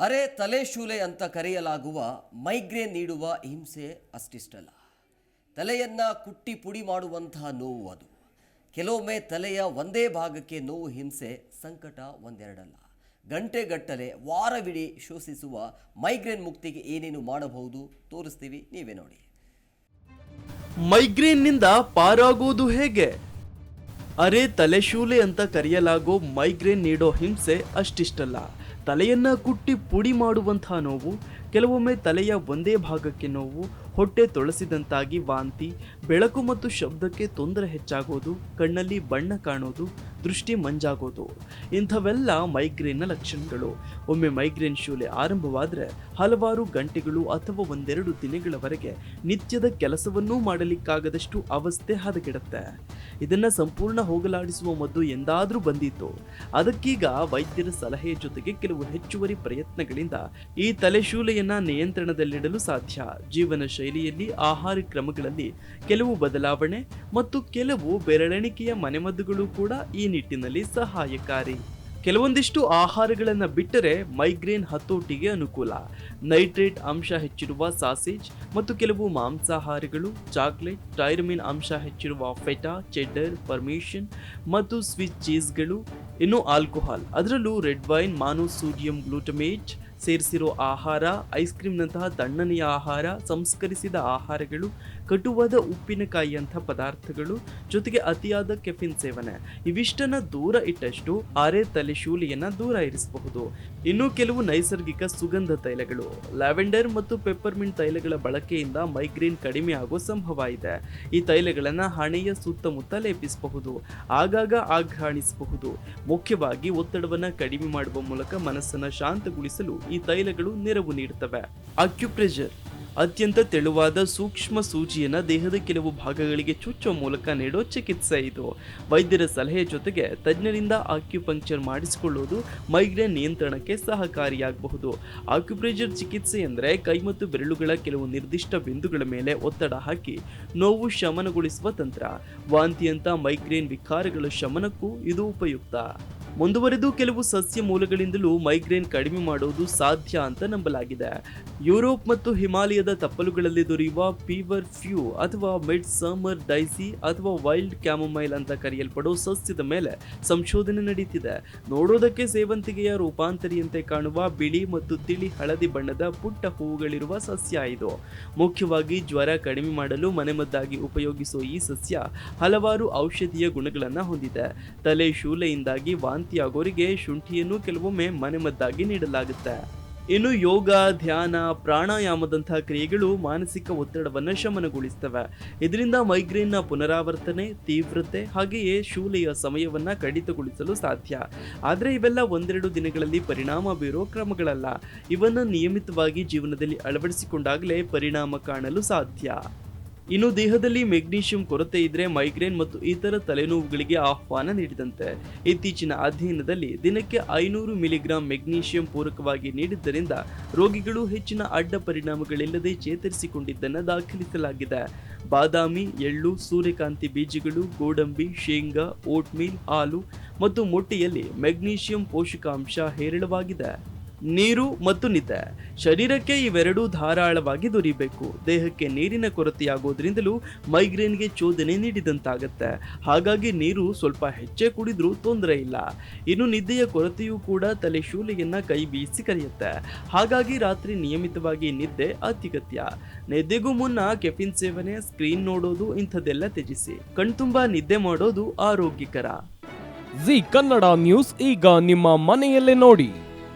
ಅರೆ ತಲೆ ಶೂಲೆ ಅಂತ ಕರೆಯಲಾಗುವ ಮೈಗ್ರೇನ್ ನೀಡುವ ಹಿಂಸೆ ಅಷ್ಟಿಷ್ಟಲ್ಲ. ತಲೆಯನ್ನು ಕುಟ್ಟಿ ಪುಡಿ ಮಾಡುವಂತಹ ನೋವು ಅದು. ಕೆಲವೊಮ್ಮೆ ತಲೆಯ ಒಂದೇ ಭಾಗಕ್ಕೆ ನೋವು ಹಿಂಸೆ ಸಂಕಟ ಒಂದೆರಡಲ್ಲ. ಗಂಟೆಗಟ್ಟಲೆ ವಾರವಿಡೀ ಶೋಷಿಸುವ ಮೈಗ್ರೇನ್ ಮುಕ್ತಿಗೆ ಏನೇನು ಮಾಡಬಹುದು ತೋರಿಸ್ತೀವಿ ನೀವೇ ನೋಡಿ. ಮೈಗ್ರೇನ್ನಿಂದ ಪಾರಾಗೋದು ಹೇಗೆ? ಅರೆ ತಲೆಶೂಲೆ ಅಂತ ಕರೆಯಲಾಗೋ ಮೈಗ್ರೇನ್ ನೀಡೋ ಹಿಂಸೆ ಅಷ್ಟಿಷ್ಟಲ್ಲ. ತಲೆಯನ್ನ ಕುಟ್ಟಿ ಪುಡಿ ಮಾಡುವಂತಹ ನೋವು, ಕೆಲವೊಮ್ಮೆ ತಲೆಯ ಒಂದೇ ಭಾಗಕ್ಕೆ ನೋವು, ಹೊಟ್ಟೆ ತೊಳಸಿದಂತಾಗಿ ವಾಂತಿ, ಬೆಳಕು ಮತ್ತು ಶಬ್ದಕ್ಕೆ ತೊಂದರೆ ಹೆಚ್ಚಾಗೋದು, ಕಣ್ಣಲ್ಲಿ ಬಣ್ಣ ಕಾಣೋದು, ದೃಷ್ಟಿ ಮಂಜಾಗೋದು. ಇಂಥವೆಲ್ಲ ಮೈಗ್ರೇನ್ನ ಲಕ್ಷಣಗಳು. ಒಮ್ಮೆ ಮೈಗ್ರೇನ್ ಶೂಲೆ ಆರಂಭವಾದರೆ ಹಲವಾರು ಗಂಟೆಗಳು ಅಥವಾ ಒಂದೆರಡು ದಿನಗಳವರೆಗೆ ನಿತ್ಯದ ಕೆಲಸವನ್ನೂ ಮಾಡಲಿಕ್ಕಾಗದಷ್ಟು ಅವಸ್ಥೆ ಹದಗೆಡುತ್ತೆ. ಇದನ್ನ ಸಂಪೂರ್ಣ ಹೋಗಲಾಡಿಸುವ ಮದ್ದು ಎಂದಾದರೂ ಬಂದಿತ್ತು. ಅದಕ್ಕೀಗ ವೈದ್ಯರ ಸಲಹೆಯ ಜೊತೆಗೆ ಕೆಲವು ಹೆಚ್ಚುವರಿ ಪ್ರಯತ್ನಗಳಿಂದ ಈ ತಲೆಶೂಲೆಯನ್ನ ನಿಯಂತ್ರಣದಲ್ಲಿಡಲು ಸಾಧ್ಯ. ಜೀವನ ಶೈಲಿಯಲ್ಲಿ, ಆಹಾರ ಕ್ರಮಗಳಲ್ಲಿ ಕೆಲವು ಬದಲಾವಣೆ ಮತ್ತು ಕೆಲವು ಬೆರಳೆಣಿಕೆಯ ಮನೆಮದ್ದುಗಳು ಕೂಡ ಈ ನಿಟ್ಟಿನಲ್ಲಿ ಸಹಾಯಕಾರಿ. ಕೆಲವೊಂದಿಷ್ಟು ಆಹಾರಗಳನ್ನು ಬಿಟ್ಟರೆ ಮೈಗ್ರೇನ್ ಹತೋಟಿಗೆ ಅನುಕೂಲ. ನೈಟ್ರೇಟ್ ಅಂಶ ಹೆಚ್ಚಿರುವ ಸಾಸೇಜ್ ಮತ್ತು ಕೆಲವು ಮಾಂಸಾಹಾರಗಳು, ಚಾಕ್ಲೇಟ್ ಟೈರಮಿನ್ ಅಂಶ ಹೆಚ್ಚಿರುವ ಫೆಟಾ, ಚೆಡ್ಡರ್ ಪರ್ಮಿಷನ್ ಮತ್ತು ಸ್ವಿಚ್ ಚೀಸ್ಗಳು, ಇನ್ನು ಆಲ್ಕೋಹಾಲ್. ಅದರಲ್ಲೂ ರೆಡ್ ವೈನ್ ಮಾನೋ ಸೋಡಿಯಂ ಗ್ಲೂಟಮೇಟ್ ಸೇರಿಸಿರೋ ಆಹಾರ, ಐಸ್ ಕ್ರೀಮ್ನಂತಹ ತಣ್ಣನೆಯ ಆಹಾರ, ಸಂಸ್ಕರಿಸಿದ ಆಹಾರಗಳು, ಕಟುವಾದ ಉಪ್ಪಿನಕಾಯಿಯಂಥ ಪದಾರ್ಥಗಳು, ಜೊತೆಗೆ ಅತಿಯಾದ ಕೆಫಿನ್ ಸೇವನೆ. ಇವಿಷ್ಟನ್ನು ದೂರ ಇಟ್ಟಷ್ಟು ಆರೆ ತಲೆ ಶೂಲಿಯನ್ನು ದೂರ ಇರಿಸಬಹುದು. ಇನ್ನು ಕೆಲವು ನೈಸರ್ಗಿಕ ಸುಗಂಧ ತೈಲಗಳು. ಲ್ಯಾವೆಂಡರ್ ಮತ್ತು ಪೆಪ್ಪರ್ಮಿಂಟ್ ತೈಲಗಳ ಬಳಕೆಯಿಂದ ಮೈಗ್ರೇನ್ ಕಡಿಮೆ ಆಗೋ ಸಂಭವ ಇದೆ. ಈ ತೈಲಗಳನ್ನು ಹಣೆಯ ಸುತ್ತಮುತ್ತ ಲೇಪಿಸಬಹುದು. ಆಗಾಗ ಆಘ್ರಾಣಿಸಬಹುದು. ಮುಖ್ಯವಾಗಿ ಒತ್ತಡವನ್ನು ಕಡಿಮೆ ಮಾಡುವ ಮೂಲಕ ಮನಸ್ಸನ್ನು ಶಾಂತಗೊಳಿಸಲು ಈ ತೈಲಗಳು ನೆರವು ನೀಡುತ್ತವೆ. ಅಕ್ಯುಪ್ರೆಷರ್ ಅತ್ಯಂತ ತೆಳುವಾದ ಸೂಕ್ಷ್ಮ ಸೂಜಿಯನ್ನು ದೇಹದ ಕೆಲವು ಭಾಗಗಳಿಗೆ ಚುಚ್ಚುವ ಮೂಲಕ ನೀಡೋ ಚಿಕಿತ್ಸೆ ಇದು. ವೈದ್ಯರ ಸಲಹೆ ಜೊತೆಗೆ ತಜ್ಞರಿಂದ ಆಕ್ಯುಪಂಕ್ಚರ್ ಮಾಡಿಸಿಕೊಳ್ಳುವುದು ಮೈಗ್ರೇನ್ ನಿಯಂತ್ರಣಕ್ಕೆ ಸಹಕಾರಿಯಾಗಬಹುದು. ಆಕ್ಯುಪ್ರೆಷರ್ ಚಿಕಿತ್ಸೆ ಎಂದರೆ ಕೈ ಮತ್ತು ಬೆರಳುಗಳ ಕೆಲವು ನಿರ್ದಿಷ್ಟ ಬಿಂದುಗಳ ಮೇಲೆ ಒತ್ತಡ ಹಾಕಿ ನೋವು ಶಮನಗೊಳಿಸುವ ತಂತ್ರ. ವಾಂತಿಯಂಥ ಮೈಗ್ರೇನ್ ವಿಕಾರಗಳ ಶಮನಕ್ಕೂ ಇದು ಉಪಯುಕ್ತ. ಮುಂದುವರೆದು ಕೆಲವು ಸಸ್ಯ ಮೂಲಗಳಿಂದಲೂ ಮೈಗ್ರೇನ್ ಕಡಿಮೆ ಮಾಡುವುದು ಸಾಧ್ಯ ಅಂತ ನಂಬಲಾಗಿದೆ. ಯುರೋಪ್ ಮತ್ತು ಹಿಮಾಲಯದ ತಪ್ಪಲುಗಳಲ್ಲಿ ದೊರೆಯುವ ಪೀವರ್ ಫ್ಯೂ ಅಥವಾ ಮಿಡ್ ಸಮರ್ ಡೈಸಿ ಅಥವಾ ವೈಲ್ಡ್ ಕ್ಯಾಮೊಮೈಲ್ ಅಂತ ಕರೆಯಲ್ಪಡೋ ಸಸ್ಯದ ಮೇಲೆ ಸಂಶೋಧನೆ ನಡೀತಿದೆ. ನೋಡೋದಕ್ಕೆ ಸೇವಂತಿಗೆಯ ರೂಪಾಂತರಿಯಂತೆ ಕಾಣುವ ಬಿಳಿ ಮತ್ತು ತಿಳಿ ಹಳದಿ ಬಣ್ಣದ ಪುಟ್ಟ ಹೂವುಗಳಿರುವ ಸಸ್ಯ ಇದು. ಮುಖ್ಯವಾಗಿ ಜ್ವರ ಕಡಿಮೆ ಮಾಡಲು ಮನೆಮದ್ದಾಗಿ ಉಪಯೋಗಿಸುವ ಈ ಸಸ್ಯ ಹಲವಾರು ಔಷಧೀಯ ಗುಣಗಳನ್ನು ಹೊಂದಿದೆ. ತಲೆ, ಶೂಲೆಯಿಂದಾಗಿ ವಾಂತಿಯಾಗೋರಿಗೆ ಶುಂಠಿಯನ್ನು ಕೆಲವೊಮ್ಮೆ ಮನೆಮದ್ದಾಗಿ ನೀಡಲಾಗುತ್ತೆ. ಇನ್ನು ಯೋಗ, ಧ್ಯಾನ, ಪ್ರಾಣಾಯಾಮದಂತಹ ಕ್ರಿಯೆಗಳು ಮಾನಸಿಕ ಒತ್ತಡವನ್ನು ಶಮನಗೊಳಿಸ್ತವೆ. ಇದರಿಂದ ಮೈಗ್ರೇನ್ನ ಪುನರಾವರ್ತನೆ, ತೀವ್ರತೆ ಹಾಗೆಯೇ ಶೂಲೆಯ ಸಮಯವನ್ನು ಕಡಿತಗೊಳಿಸಲು ಸಾಧ್ಯ. ಆದರೆ ಇವೆಲ್ಲ ಒಂದೆರಡು ದಿನಗಳಲ್ಲಿ ಪರಿಣಾಮ ಬೀರೋ ಕ್ರಮಗಳಲ್ಲ. ಇವನ್ನು ನಿಯಮಿತವಾಗಿ ಜೀವನದಲ್ಲಿ ಅಳವಡಿಸಿಕೊಂಡಾಗಲೇ ಪರಿಣಾಮ ಕಾಣಲು ಸಾಧ್ಯ. ಇನ್ನು ದೇಹದಲ್ಲಿ ಮೆಗ್ನೀಷಿಯಂ ಕೊರತೆ ಇದ್ರೆ ಮೈಗ್ರೇನ್ ಮತ್ತು ಇತರ ತಲೆನೋವುಗಳಿಗೆ ಆಹ್ವಾನ ನೀಡಿದಂತೆ. ಇತ್ತೀಚಿನ ಅಧ್ಯಯನದಲ್ಲಿ ದಿನಕ್ಕೆ ಐನೂರು ಮಿಲಿಗ್ರಾಂ ಮೆಗ್ನೀಷಿಯಂ ಪೂರಕವಾಗಿ ನೀಡಿದ್ದರಿಂದ ರೋಗಿಗಳು ಹೆಚ್ಚಿನ ಅಡ್ಡ ಪರಿಣಾಮಗಳಿಲ್ಲದೆ ಚೇತರಿಸಿಕೊಂಡಿದ್ದನ್ನು ದಾಖಲಿಸಲಾಗಿದೆ. ಬಾದಾಮಿ, ಎಳ್ಳು, ಸೂರ್ಯಕಾಂತಿ ಬೀಜಗಳು, ಗೋಡಂಬಿ, ಶೇಂಗಾ, ಓಟ್ಮೀಲ್, ಹಾಲು ಮತ್ತು ಮೊಟ್ಟೆಯಲ್ಲಿ ಮೆಗ್ನೀಷಿಯಂ ಪೋಷಕಾಂಶ ಹೇರಳವಾಗಿದೆ. ನೀರು ಮತ್ತು ನಿದ್ದೆ. ಶರೀರಕ್ಕೆ ಇವೆರಡೂ ಧಾರಾಳವಾಗಿ ದೊರೀಬೇಕು ದೇಹಕ್ಕೆ ನೀರಿನ ಕೊರತೆಯಾಗೋದ್ರಿಂದಲೂ ಮೈಗ್ರೇನ್ಗೆ ಚೋದನೆ ನೀಡಿದಂತಾಗತ್ತೆ. ಹಾಗಾಗಿ ನೀರು ಸ್ವಲ್ಪ ಹೆಚ್ಚೆ ಕುಡಿದ್ರೂ ತೊಂದರೆ ಇಲ್ಲ. ಇನ್ನು ನಿದ್ದೆಯ ಕೊರತೆಯೂ ಕೂಡ ತಲೆ ಶೂಲೆಯನ್ನ ಕೈ ಬೀಸಿ ಕರೆಯುತ್ತೆ. ಹಾಗಾಗಿ ರಾತ್ರಿ ನಿಯಮಿತವಾಗಿ ನಿದ್ದೆ ಅತ್ಯಗತ್ಯ. ನಿದ್ದೆಗೂ ಮುನ್ನ ಕೆಫಿನ್ ಸೇವನೆ, ಸ್ಕ್ರೀನ್ ನೋಡೋದು ಇಂಥದ್ದೆಲ್ಲ ತ್ಯಜಿಸಿ. ಕಣ್ತುಂಬ ನಿದ್ದೆ ಮಾಡೋದು ಆರೋಗ್ಯಕರ. ಜಿ ಕನ್ನಡ ನ್ಯೂಸ್ ಈಗ ನಿಮ್ಮ ಮನೆಯಲ್ಲೇ ನೋಡಿ.